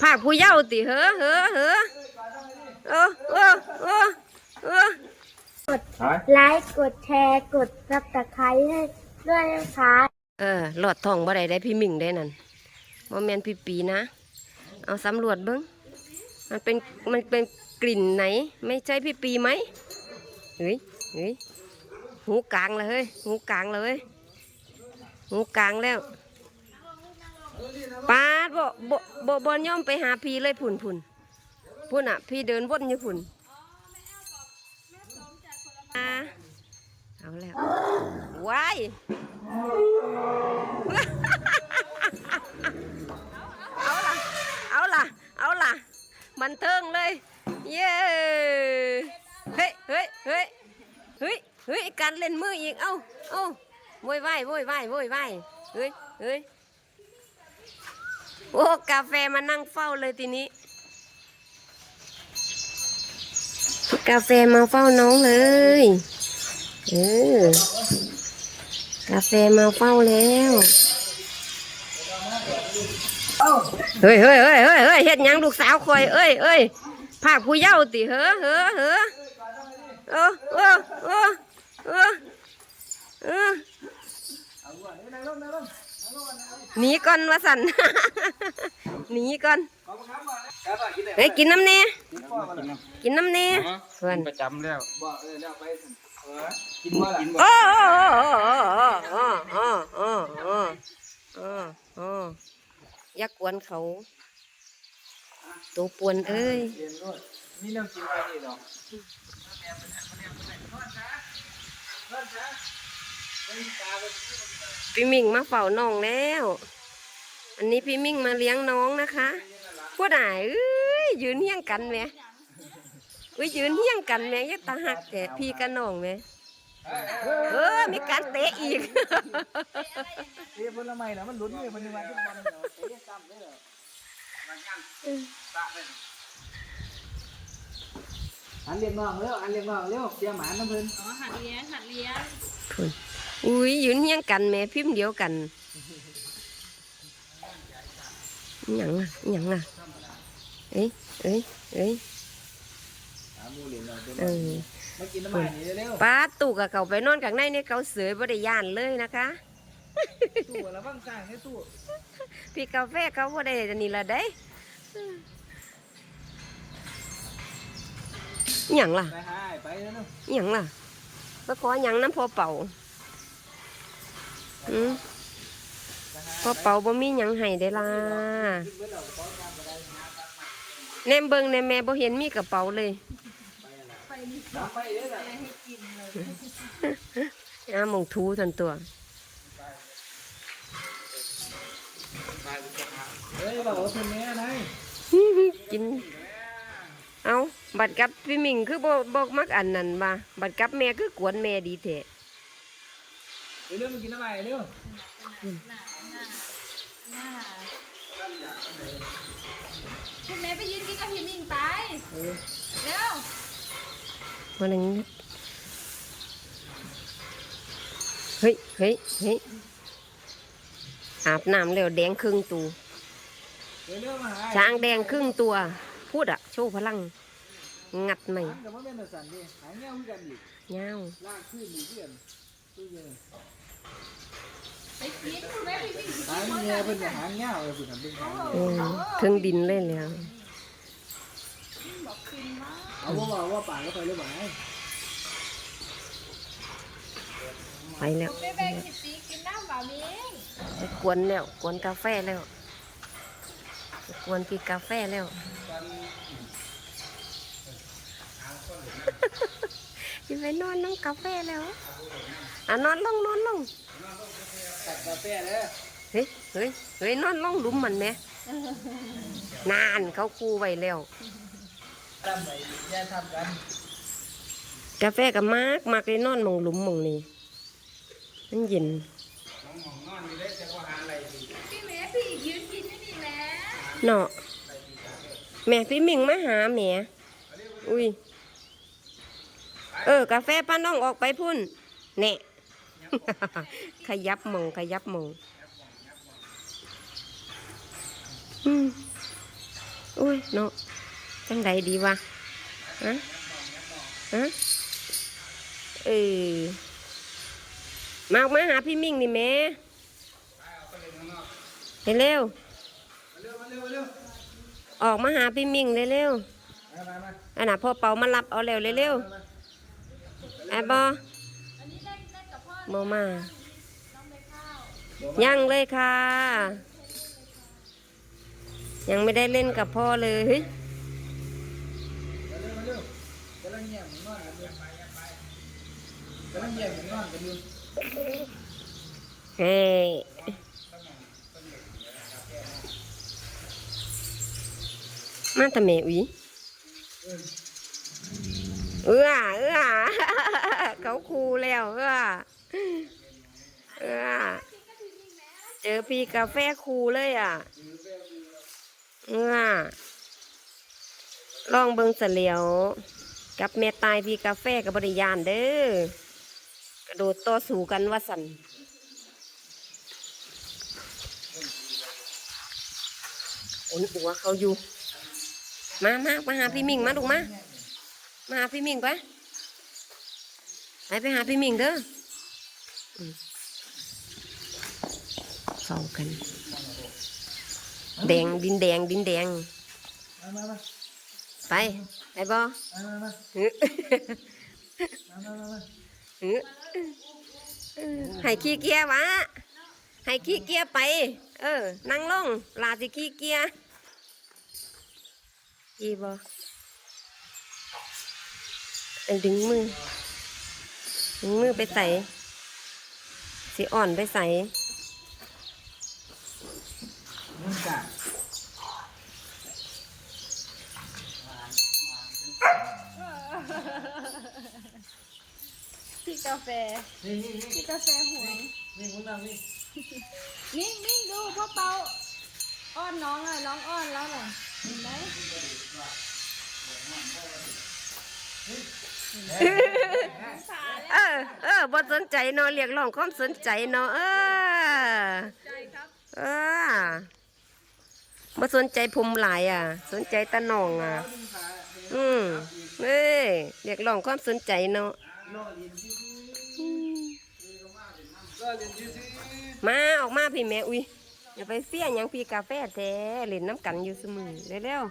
ภาคผู้เย้าติเฮ้อเฮ้อเฮ้อเออเออเออเออไลค์กดแชร์กดซับสไครต์ให้ด้วยนะคะเออหลอดทองบ่ได้ได้พี่หมิงได้นั่นบ่แม่นพี่ปีนะ เอาสำรวจเบิ้งมันเป็นมันเป็นกลิ่นไหน ไม่ใช่พี่ปีไหมเฮ้ยเฮ้ยหูกลางเลยเฮ้ยหูกลางเลยเว้ยหูกลางแล้ว ปาดบ่บ่บ่บ่ย่อมไปหาพี่เลยพุ่นพุ่นพุ่นอะ พี่เดินวนอยู่พุ่นเอาแล้วว้ายเอาล่ะ เอาล่ะ เอาล่ะบันเทิงเลย เย้เฮ้ยเฮ้ยเฮ้ยเฮ้ยเฮ้ยการเล่นมืออีก เอ้าเอ้าโวยวายโวยวายโวยวายเฮ้ยเฮ้ย โอ้กาแฟมานั่งเฝ้าเลยทีนี้ กาแฟมาเฝ้าน้องเลยเออกาแฟมาเฝ้าแล้วเฮ้ยเฮ้ยเฮ้ยเฮ้ยเฮ้ยเฮ็ดยังลูกสาวคอยเอ้ยเอ้ยภาคผู้เย้าติเฮ้อเฮ้อเฮ้อเออเออเออเออเออ หนีก่อนวะสัน หนีก่อนเฮ้ยกินน้ำเน่กินน้ำเน่เพื่อนประจำแล้วโอ้โอ้โอ้โอ้โอ้โอ้โอ้โอ้โอ้โอ้อย่ากวนเขาตัวปวนเอ้ยนี่น้ำกินอะไรนี่เนาะ พี่มิ่งมาเฝ้าน้องแล้ว อันนี้พี่มิ่งมาเลี้ยงน้องนะคะพูดหายเอ้ยยืนเฮี้ยงกันแหมอุ้ยยืนเฮี้ยงกันแหมอยักตาหักแต่พี่กับน้องแหมเออ มีการเตะอีกเรียกผลไม้นะมันลุ้นเลยมันยังไงทุกวันเนาะเตะซ้ำได้เหรออันเรียกน้องเร็วอันเรียกน้องเร็วเสียหมาน้ำเพิ่นอ๋อหัดเลี้ยงหัดเลี้ยง อุ้ยยืนเฮี้ยงกันแหม่พิมพ์เดียวกันอิหยังอะอิหยังอะเอ้ยเอ้ยเอ้ยหาหมูเหรียญเราเต็มเออมากินน้ำมันนี่เร็วป้าตู่กับเขาไปนอนข้างในเนี่ยเขาเสือบ่ได้ย่านเลยนะคะตู้ระวังสร้างให้ตู้พี่กาแฟเขาบ่ได้อันนี่ละได้อิหยังล่ะไปหายไปแล้วเนาะอิหยังล่ะไปขอหยังน้ำพอเป่า อืมพอเป่าบ่มีหยังให้ได้ล่ะแนมเบิงแนมแม่บ่เห็นมีกระเป๋าเลยอ้ามองทูทันตัวเฮ้ยบอกว่าเป็นแม่ไงกิน เอาบัดกับพี่มิงคือบ่บอกมักอันนั้นมาบัดกับแม่คือกวนแม่ดีแท้ เร็วมากินน้ำมันเร็วคุณแม่ไปยืนกินกับพี่มิ่งไปเร็วมาหนึ่งเฮ้ยเฮ้ยเฮ้ยอาบน้ำแล้วแดงครึ่งตัวช้างแดงครึ่งตัว พูดอะโชว์พลัง งัดใหม่ย่าแม่นสั่นดิหายเงี้ยคือกันดิเงาวลากขึ้นหนีเพื่อนตู้เย็น ไปกินคุณแม่พี่มิ่งหางเงี้ยเพิ่นจะหางเงี้ยเลยเพิ่นทำเป็นหางเออถึงดินเลยแล้วเอาว่าว่าว่าป่าก็ไปเลยบ่ายไปแล้วไปแบ่งสิบปีกินน้ำบ่าวมิ่งไปกวนแล้วกวนกาแฟแล้วไปกวนกินกาแฟแล้ว จะไปนอนน้องกาแฟแล้ว อะนอนลงนอนลงตัดกาแฟเด้อเฮ้ยเฮ้ยเฮ้ยนอนลงหลุมมันไหมนานเขาคูไว้แล้วทำไหนแย่ทำกันกาแฟก็มากมากเลยนอนหมองหลุมหมองนี่มันเย็นพี่แม่พี่ยืนกินอยู่นี่แหละเนาะแม่พี่มิงมาหาแม่อุ้ยเออกาแฟป้าน้องออกไปพุ่นแน่ ขยับหมองขยับหมองอืมอุ้ยเนาะจังใดดีวะฮะฮะเออมาออกมาหาพี่มิ่งนี่แม่เร็วๆออกมาหาพี่มิ่งเร็วมามามาๆอันน่ะพ่อเปามารับเอาเร็วเร็วๆไอ้บออันนี้เล่น โมมายังเลยค่ะ ยังไม่ได้เล่นกับพ่อเลยเฮ้ยมาทำไมอุ้ยเอื้อเอื้อเขาคูแล้วเอื้อ เออเจอพี่กาแฟคูเลยอะเออลองเบิงเสลียว กับแม่ตายพี่กาแฟกับบริยานเด้อกระโดดต่อสู้กันว่าสันโอนหัวเขาอยู่ มามามาหาพี่มิงมาลูกมา มาหาพี่มิงไปไปไปหาพี่มิงเด้อ อืมเฝ้ากัน แดงดินแดงดินแดงมามามาไป ไปบ่มามามาฮึมามามาฮึให้ขี้เกียจวะให้ขี้เกียจไป เออ นั่งลง ลาสิขี้เกียจยีบ่เออดึงมือ ดึงมือไปใส่ สิอ่อนไปใส่พี่กาแฟ นี่นี่นี่พี่กาแฟหวงนี่มึงนั่งนี่นิ่นิ่ดูพ่อเปาอ้อนน้องอะน้องอ้อนแล้วน่ะเห็นไหม เออเออบ่สนใจเนาะเรียกร้องความสนใจเนาะเออเออมาสนใจภูมิหลายอะ สนใจตาหนองอะ อืมเอ้เรียกร้องความสนใจเนาะรอมาออกมาพี่แม่อุ้ยอย่าไปเสี้ยยังพี่กาแฟแท้เล่นน้ำกันอยู่เสมอเร็ว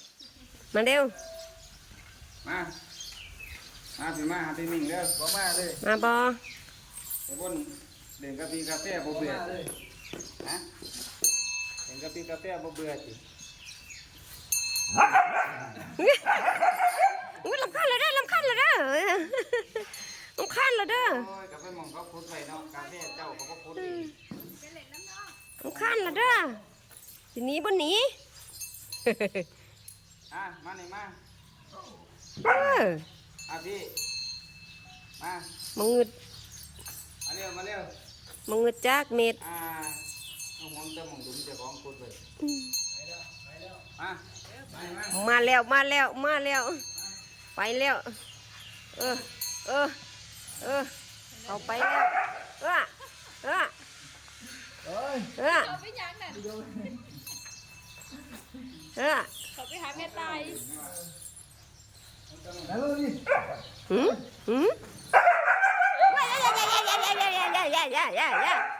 ๆมาเร็วมา มาสิมาหาพี่มิ่งเด้อๆบ่มาเลยมาบอไปบนเด่นกาแฟกาแฟบ่บ่เบื่อมาเลยฮะเด่นกาแฟกาแฟบ่เบื่อสิอุ้ยลำคันเลยเด้อลำคันเลยเด้อลำคันเลยเด้อโอ้ยกาแฟหมองเขาพุดไว้เนาะกาแฟเจ้าเขาบ่พุดอีกลำคันเลยเด้อทีนี้บนหนี้อะมานี่มาเออ อะพี่มามึงอึดมาเร็วมาเร็วมึงอึดจากเม็ดอ่าเอาหมองเติมหมองดุมเจ้าของพุดไว้มามานี่มามาแล้วมาแล้วมาแล้วไปแล้ว เออเออเออเอาไปแล้วเออเออเอ้ยเออเขาไปยังน่ะเออเขาไปหาแม่ตายนั่งลงนี่ หืมหืม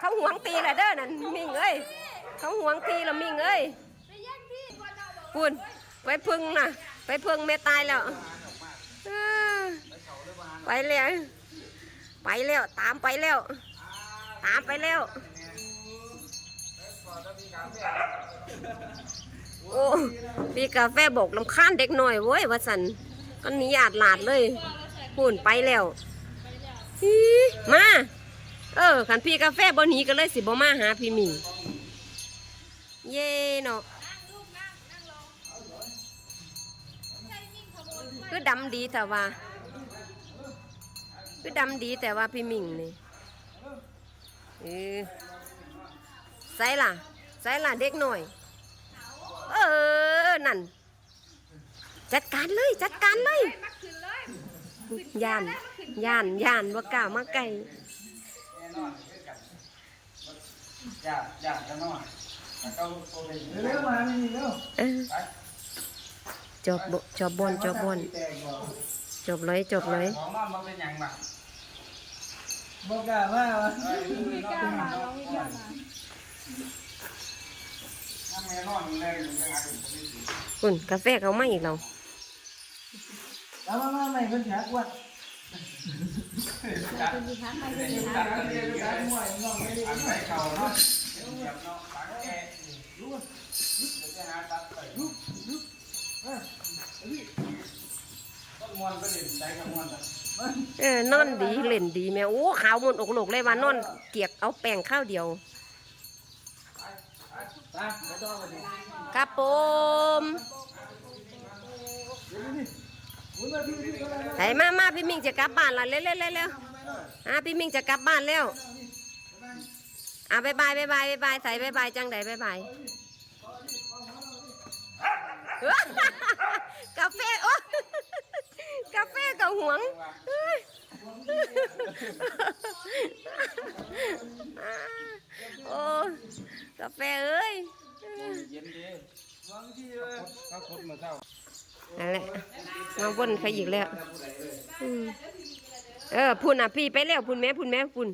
เขาหวงตีละเด้อนั่นมิงเอ้ยเขาหวงตีละมิงเอ้ยปุ่นไปพึ่งนะไปพึ่งแม่ตายแล้วไปแล้วไปแล้วตามไปแล้วตามไปแล้วโอ้ปีกาแฟบอกลำค้านเด็กหน่อยเว้ยวัสัน ก็หนีอาดหลาดเลยปุ่นไปแล้วอีมาเออขันพี่กาแฟบ่หนีก็เลยสิบ่มาหาพี่หมีเย่เนาะนั่งลูกนั่งนั่งลงใจนิ่งขบวนไปคือดำดีแต่ว่าคือดำดีแต่ว่าพี่หมิงนี่เออใส่ล่ะใส่ล่ะเด็กหน่อย เออ นั่น จัดการเลยจัดการเลยย่านย่านย่านว่ากล้ามาไกลย่านย่านจะนอนจบจบบนจบบนจบเลยจบเลยบอกว่าคุณกาแฟเขาไม่เรา เอามามาใหม่เพิ่นชักว่าเราเป็นดีทักใครเป็นดีทักเรียนการมวยน้องไม่ได้อันใส่เข่าเนาะเหยียบเนาะปากแก่รู้เดี๋ยวจะหาตัดไปต้นมวนก็เด่นใจกับมวนอะเออนอนดีเล่นดีแม่โอ้ขาวหมดอกโลกเลยว่านอนเกียกเอาแป้งข้าวเดียวไปไปต่อไปดิครับผมวุ้นมาพี่พี่ก็ ได้ไหนมามาพี่มิงจะกลับบ้านละเร็วเร็วเร็วเร็วอะพี่มิงจะกลับบ้านแล้วอะบายบายบายบายบายบายใส่บายบายจังใดบายบายกาแฟโอ้กาแฟกับหวงเฮ้ยโอ้กาแฟเอ้ยเย็นดีวางที่เลยก็คดมือเข้า นั่นแหละมาวนเขาอีกแล้วเออพุ่นอะพี่ไปเร็วพุ่นแม่พุ่นแม่พุ่น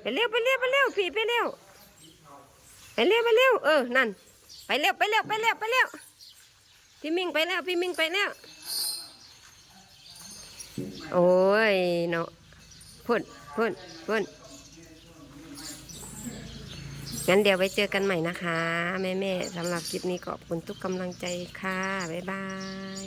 ไปเร็วไปเร็วไปเร็วพี่ไปเร็วไปเร็วไปเร็วเออนั่น ไปเร็วไปเร็วไปเร็วไปเร็วพี่มิงไปแล้วพี่มิงไปแล้ว โอ้ยเนาะพุ่นพุ่นพุ่น งั้นเดี๋ยวไว้เจอกันใหม่นะคะ แม่ๆสำหรับคลิปนี้ขอบคุณทุกกำลังใจค่ะ บ๊ายบาย